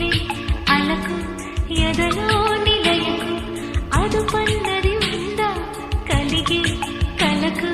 నీవే అలకు ఎదలో నిలయకు అదు పొందది ఉందా కలిగే కలకు